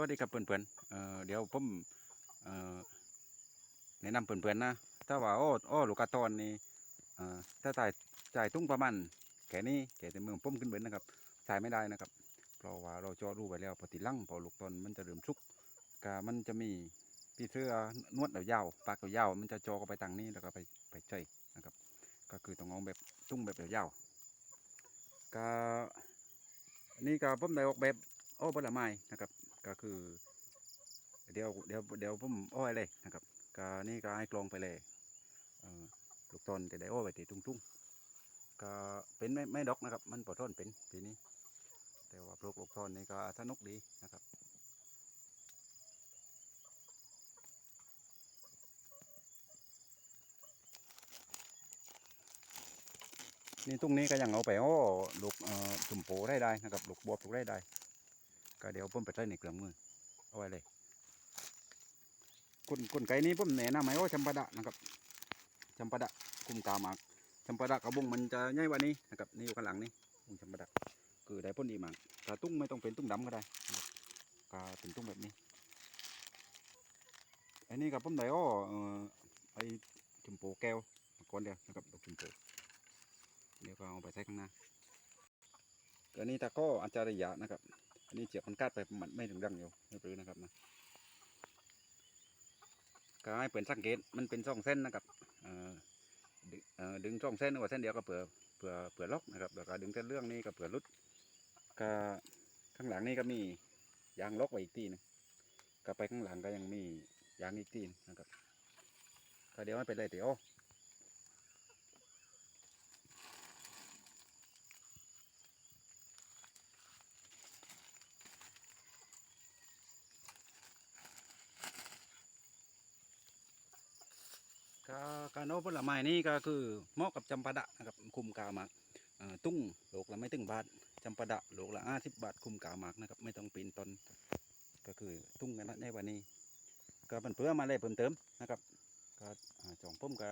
วัสดีครับเพื่อนๆเอ่อเดี๋ยวผมเอ่อแนะนำเพื่อนๆนะ ถ้าว่าโอ้โอ้ลูกกระตอนนี่เอ่อถ้าจ่ายจ่ายตุ้งประมาณแค่นี้แค่แต่มืองผมขึ้นเบินนะครับจ่ายไม่ได้นะครับ เพราะว่าเราเจาะรูไปแล้วพอติลังพอลูกตอนมันจะเริ่มชุกกามันจะมีพี่เสื้อนวดยาวปากยาวมันจะจาะเข้าไปทางนี้แล้วก็ไปไปใจนะครับ ก็คือต้องเอาแบบตุ้งแบบยาวก็นี่ก็ผมได้ออกแบบโอ้ผลไม้นะครับ ก็คือ เดี๋ยวเดี๋ยวเดี๋ยวผมอ้อยเลยนะครับก็นี่ก็ให้กลองไปเลยลูกต้นจะได้อ้อยไปตีตุ้งๆก็เป็นไม่ไม่ดอกนะครับ มันปอต้นเป็นปีนี้ แต่ว่าปลูกลูกต้นนี่ก็สนุกดีนะครับนี่ตรงนี้ก็ยังเอาไปอ้อลูกจุ่มโปได้ได้นะครับลูกบวบลูกได้ได้ ก็เดี๋ยวผมไปใส่ในเครื่องมือ เอาไว้เลยกุนกุนไก่นี้ผมแนะนำให้ว่าจำปาดะนะครับจำปาดะคุมกาหมากจำปาดะกระบุงมันจะใหญ่กว่านี้นะครับนี่อยู่ข้างหลังนี่บุงจำปาดะคือได้พ่นดีมากกาตุ้งไม่ต้องเป็นตุ้งดำก็ได้นะครับกาเป็นตุ้งแบบนี้อันนี้กับผมได้อ้อเอ่อไอจุ่มโปแก้วก่อนเดียวนะครับดอกจุ่มโปเดี๋ยวก็เอาไปใส่ข้างหน้าอันนี้ตะก้ออาจารยะนะครับ นนี้เจียบมันกัดไปมันไม่ถึงดังอยู่ไม่ปรื้อนะครับนะก็ให้เปิดสังเกตมันเป็นช่องเส้นนะครับเออดึงเอ่อดึงช่องเส้นว่าเส้นเดียวก็เผื่อเผื่อเผื่อล็อกนะครับแล้วก็ดึงเส้นเรื่องนี้ก็เผื่อรุดก็ข้างหลังนี่ก็มียางล็อกไว้อีกทีนึงก็ไปข้างหลังก็ยังมียางอีกทีหนึงนะครับก็เดี๋ยวไม่เป็นไรเดี๋ยว ก็การโน้ผลไม้นี่ก็คือเหมาะกับจำปาดะนะครับคุมกาหมากตุ้งโลกละไม่ถึงบาทจำปาดะโลกละห้าสิบบาทคุมกาหมากนะครับไม่ต้องปีนต้นก็คือตุ้งกันในวันนี้ ก็เป็นเพื่อมาเลยเพิ่มเติมนะครับ ก็จองพุ่มก็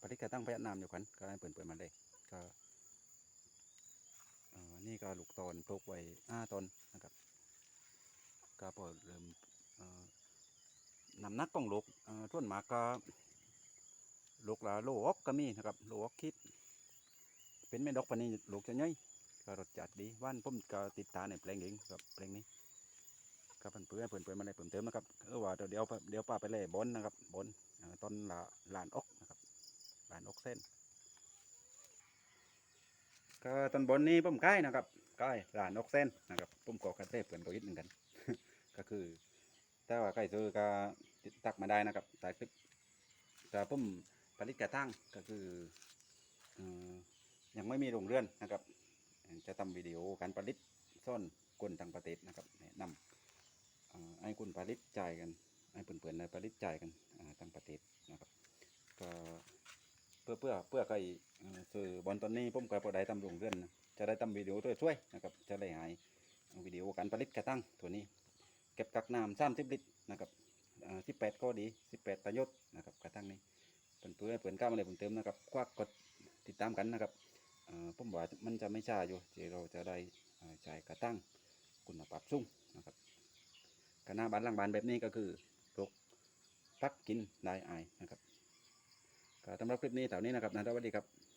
ปฏิกาตั้งพยานามอยู่กันก็ให้เปิดเปิดมาเลยก็นี่ก็ลูกตอนปลูกไว้ห้าต้นนะครับก็พอเริ่มเอ่อ น้ำหนักของลูกเอ่วนมากก็ลูกละโลออกก็มีนะครับโลออกคิด เป็นแม่ดอกปนี้ลูกจะย่อยก็รสจัดดีว่านผมก็ติดตาในแปลงเองกับแปลงนี้ก็เพิ่นเพื่อนเพิ่นเพื่อนมาได้เพิ่มเติมนะครับเออว่าเดี๋ยวเดี๋ยวป้าไปเลยบอนนะครับบอนต้นละลานอกนะครับลานอกเส้นก็ต้นบอนนี้ผมใกล้นะครับใกล้ลานอกเส้นนะครับผมก็กระเทเพื่อนก็ยิดเหมือนกัน ก็คือ ถ้าว่าใครซื้อก็ติดตักมาได้นะครับใต้คลิปแต่ผมผลิตกระทั่งก็คือยังไม่มีโรงเรือนนะครับ จะทำวิดีโอการผลิตซ่อนกลต่างประเทศนะครับแนะนำเอ่อให้คุณผลิตจ่ายกันให้เพื่อนๆในผลิตจ่ายกันต่างประเทศนะครับก็เพื่อเพื่อเพื่อใครเอ่อซื้อบอลตอนนี้ผมก็พอได้ทำโรงเรือน จะได้ทำวิดีโอตัวช่วยนะครับจะได้หายวิดีโอการผลิตกระตั้งตัวนี้ เก็บกักน้ำสามสิบลิตรนะครับสิบแปดก็ดีสิบแปดประโยชน์นะครับกระทั่งนี้เป็นเพื่อเพื่อนก้าวมาเลยผมเติมนะครับควักกดติดตามกันนะครับเอ่อผมว่ามันจะไม่ช้าอยู่ที่เราจะได้เอ่อจ่ายกระตั้งคุณภาพสูงนะครับกระหน้าบ้านหลังบ้านแบบนี้ก็คือปลูกพักกินได้อายนะครับก็สำหรับคลิปนี้เท่านี้นะครับนะสวัสดีครับ